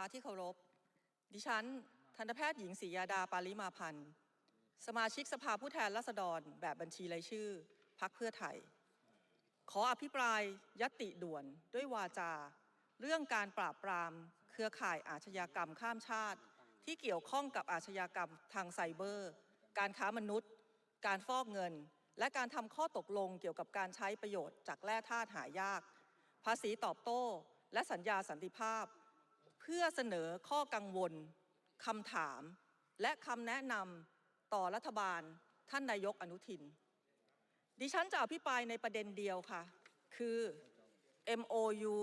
าที่เคารพ ดิฉัน ทันตแพทย์หญิงศรียาดาปาริมาพันธ์ สมาชิกสภาผู้แทนราษฎร แบบบัญชีรายชื่อ พักเพื่อไทย ขออภิปรายยติด่วนด้วยวาจา เรื่องการปราบปราม เครือข่ายอาชญากรรมข้ามชาติ ที่เกี่ยวข้องกับอาชญากรรมทางไซเบอร์ การค้ามนุษย์ การฟอกเงิน และการทำข้อตกลงเกี่ยวกับการใช้ประโยชน์จากแร่ธาตุหายาก ภาษีตอบโต้ และสัญญาสันติภาพ พื่อเสนอข้อกังวลคำถาม และคำแนะนำต่อรัฐบาลท่านนายกอนุทิน ดิฉันจะอภิปรายในประเด็นเดียวค่ะ คือ MOU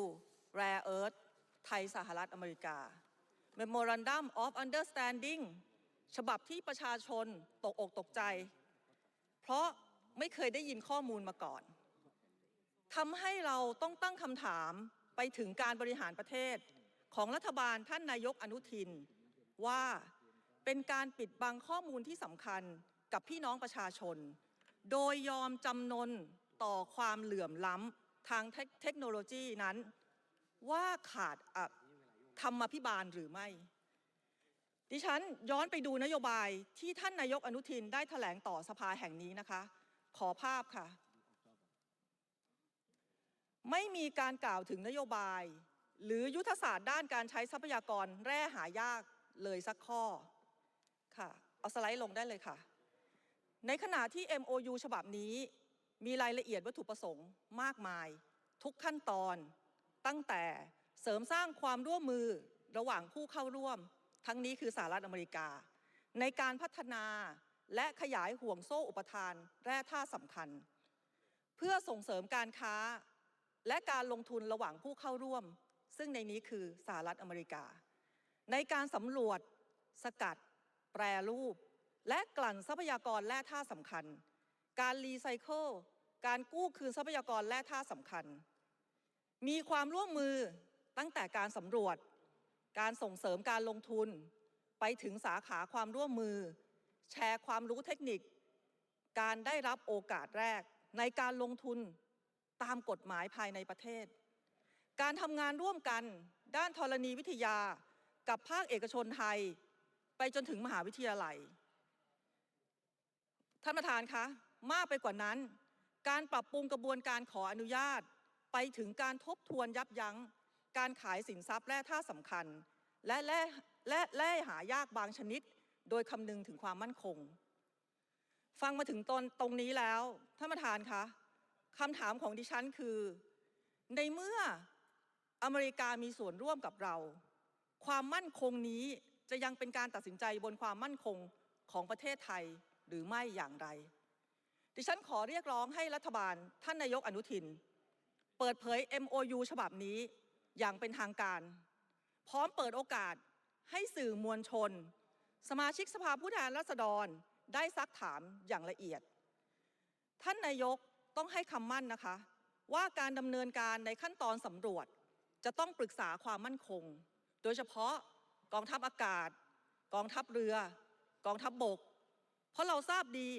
Rare Earth ไทยสหรัฐอเมริกา Memorandum of Understanding ฉบับที่ประชาชนตกอกตกใจ เพราะไม่เคยได้ยินข้อมูลมาก่อนทำให้เราต้องตั้งคำถามไปถึงการบริหารประเทศ ของรัฐบาลท่านนายกอนุทินว่าเป็นการปิดบังข้อมูลที่สำคัญกับพี่น้องประชาชน โดยยอมจำนนต่อความเหลื่อมล้ำทางเทคโนโลยีนั้น ว่าขาดธรรมพิบาลหรือไม่ ดิฉันย้อนไปดูนโยบายที่ท่านนายกอนุทินได้ถแถลงต่อสภาแห่งนี้นะคะ ขอภาพค่ะ ไม่มีการกล่าวถึงนโยบาย หรือยุทธศาสตร์ด้านการใช้ทรัพยากรแร่หายากเลยสักข้อค่ะเอาสไลด์ลงได้เลยค่ะ ในขณะที่ MOU ฉบับนี้มีรายละเอียดวัตถุประสงค์มากมาย ทุกขั้นตอนตั้งแต่เสริมสร้างความร่วมมือระหว่างผู้เข้าร่วม ทั้งนี้คือสหรัฐอเมริกา ในการพัฒนาและขยายห่วงโซ่อุปทานแร่ธาตุสำคัญ เพื่อส่งเสริมการค้าและการลงทุนระหว่างผู้เข้าร่วม ซึ่งในนี้คือสหรัฐอเมริกา ในการสำรวจสกัด แปรรูป และกลั่นทรัพยากรแร่ธาตุสำคัญ การรีไซเคิลการกู้คืนทรัพยากรแร่ธาตุสำคัญ มีความร่วมมือตั้งแต่การสำรวจ การส่งเสริมการลงทุน ไปถึงสาขาความร่วมมือ แชร์ความรู้เทคนิค การได้รับโอกาสแรกในการลงทุนตามกฎหมายภายในประเทศ การทำงานร่วมกันด้านธรณีวิทยากับภาคเอกชนไทย ไปจนถึงมหาวิทยาลัย ท่านประธานคะมากไปกว่านั้น การปรับปรุงกระบวนการขออนุญาต ไปถึงการทบทวนยับยั้ง การขายสินทรัพย์แร่ธาตุสำคัญ และแร่และแร่หายากบางชนิด โดยคำนึงถึงความมั่นคง ฟังมาถึงตนตรงนี้แล้วท่านประธานคะคำถามของดิฉันคือ ในเมื่อ อเมริกามีส่วนร่วมกับเรา ความมั่นคงนี้จะยังเป็นการตัดสินใจบนความมั่นคงของประเทศไทยหรือไม่อย่างไร ดิฉันขอเรียกร้องให้รัฐบาลท่านนายกอนุทิน เปิดเผย MOU ฉบับนี้อย่างเป็นทางการ พร้อมเปิดโอกาสให้สื่อมวลชน สมาชิกสภาผู้แทนราษฎรได้ซักถามอย่างละเอียด ท่านนายกต้องให้คำมั่นนะคะ ว่าการดำเนินการในขั้นตอนสำรวจ จะต้องปรึกษาความมั่นคง โดยเฉพาะกองทัพอากาศ กองทัพเรือ กองทัพบบก เพราะเราทราบดี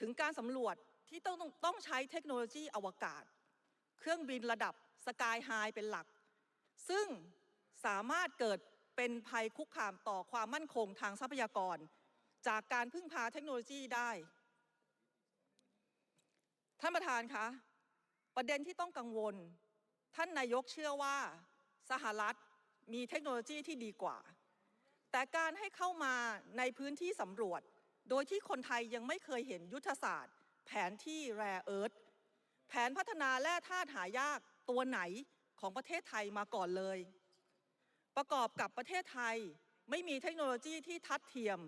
ถึงการสำรวจที่ต้องต้องต้องใช้เทคโนโลยีอวกาศ เครื่องบินระดับสกายไฮเป็นหลัก ซึ่งสามารถเกิดเป็นภัยคุกคามต่อความมั่นคงทางทรัพยากร จากการพึ่งพาเทคโนโลยีได้ ท่านประธานคะ ประเด็นที่ต้องกังวล ท่านนายกเชื่อว่าสหรัฐมีเทคโนโลยีที่ดีกว่า แต่การให้เข้ามาในพื้นที่สำรวจ โดยที่คนไทยยังไม่เคยเห็นยุทธศาสตร์ แผนที่แร่เอิร์ธแผนพัฒนาแร่ธาตุหายากตัวไหนของประเทศไทยมาก่อนเลย ประกอบกับประเทศไทยไม่มีเทคโนโลยีที่ทัดเทียม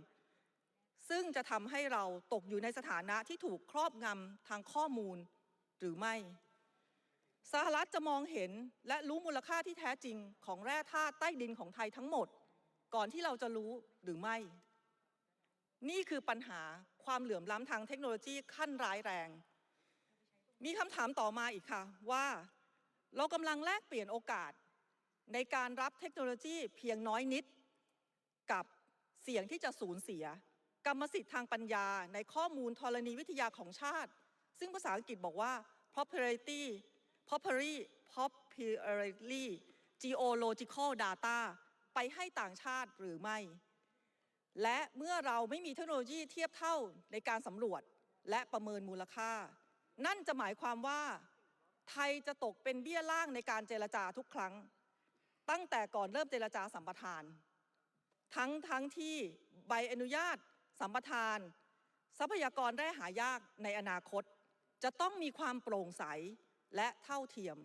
ซึ่งจะทำให้เราตกอยู่ในสถานะที่ถูกครอบงำทางข้อมูลหรือไม่ สหรัฐจะมองเห็นและรู้มูลค่าที่แท้จริงของแร่ธาตุใต้ดินของไทยทั้งหมด ก่อนที่เราจะรู้หรือไม่ นี่คือปัญหาความเหลื่อมล้ำทางเทคโนโลยีขั้นร้ายแรง มีคำถามต่อมาอีกค่ะว่า เรากำลังแลกเปลี่ยนโอกาส ในการรับเทคโนโลยีเพียงน้อยนิด กับเสี่ยงที่จะสูญเสีย กรรมสิทธิ์ทางปัญญาในข้อมูลธรณีวิทยาของชาติ ซึ่งภาษาอังกฤษบอกว่า property property properly geological data ไปให้ต่างชาติหรือไม่ และเมื่อเราไม่มีเทคโนโลยีเทียบเท่าในการสำรวจและประเมินมูลค่า นั่นจะหมายความว่า ไทยจะตกเป็นเบี้ยล่างในการเจรจาทุกครั้ง ตั้งแต่ก่อนเริ่มเจรจาสัมปทาน ทั้งทั้งที่ใบอนุญาต สัมปทาน ทรัพยากรแร่หายากในอนาคต จะต้องมีความโปร่งใส และเท่าเทียม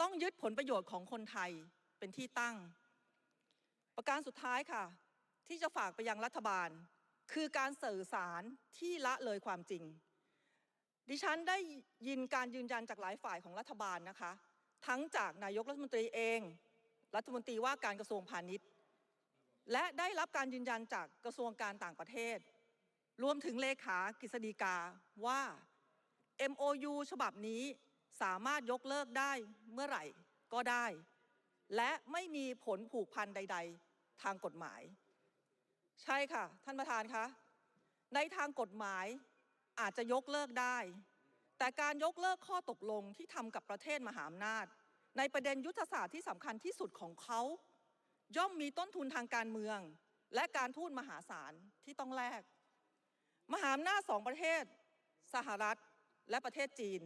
ต้องยึดผลประโยชน์ของคนไทยเป็นที่ตั้ง ประการสุดท้ายค่ะ ที่จะฝากไปยังรัฐบาล คือการสื่อสารที่ละเลยความจริง ดิฉันได้ยินการยืนยันจากหลายฝ่ายของรัฐบาลนะคะ ทั้งจากนายกรัฐมนตรีเอง รัฐมนตรีว่าการกระทรวงพาณิชย์ และได้รับการยืนยันจากกระทรวงการต่างประเทศ รวมถึงเลขากฤษฎีกาว่า MOU ฉบับนี้ สามารถยกเลิกได้เมื่อไหร่ก็ได้ และไม่มีผลผูกพันใด ๆ ทางกฎหมาย ใช่ค่ะ ท่านประธานคะในทางกฎหมายอาจจะยกเลิกได้ แต่การยกเลิกข้อตกลงที่ทำกับประเทศมหาอำนาจ ในประเด็นยุทธศาสตร์ที่สำคัญที่สุดของเขา ย่อมมีต้นทุนทางการเมือง และการทูตมหาศาลที่ต้องแลกมหาอำนาจสองประเทศ สหรัฐและประเทศจีน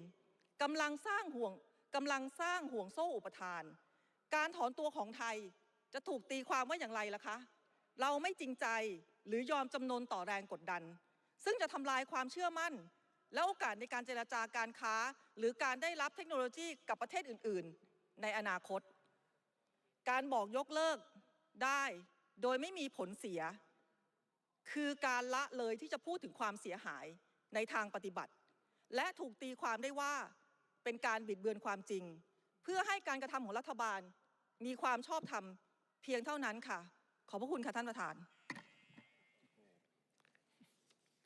กำลังสร้างห่วงกำลังสร้างห่วงโซ่อุปทาน การถอนตัวของไทยจะถูกตีความว่าอย่างไรล่ะคะ เราไม่จริงใจหรือยอมจำนนต่อแรงกดดัน ซึ่งจะทำลายความเชื่อมั่น และโอกาสในการเจรจาการค้า หรือการได้รับเทคโนโลยีกับประเทศอื่น ๆ ในอนาคต การบอกยกเลิกได้โดยไม่มีผลเสีย คือการละเลยที่จะพูดถึงความเสียหายในทางปฏิบัติ และถูกตีความได้ว่า เป็นการบิดเบือนความจริง เพื่อให้การกระทำของรัฐบาลมีความชอบธรรมเพียงเท่านั้นค่ะ ขอบพระคุณค่ะท่านประธาน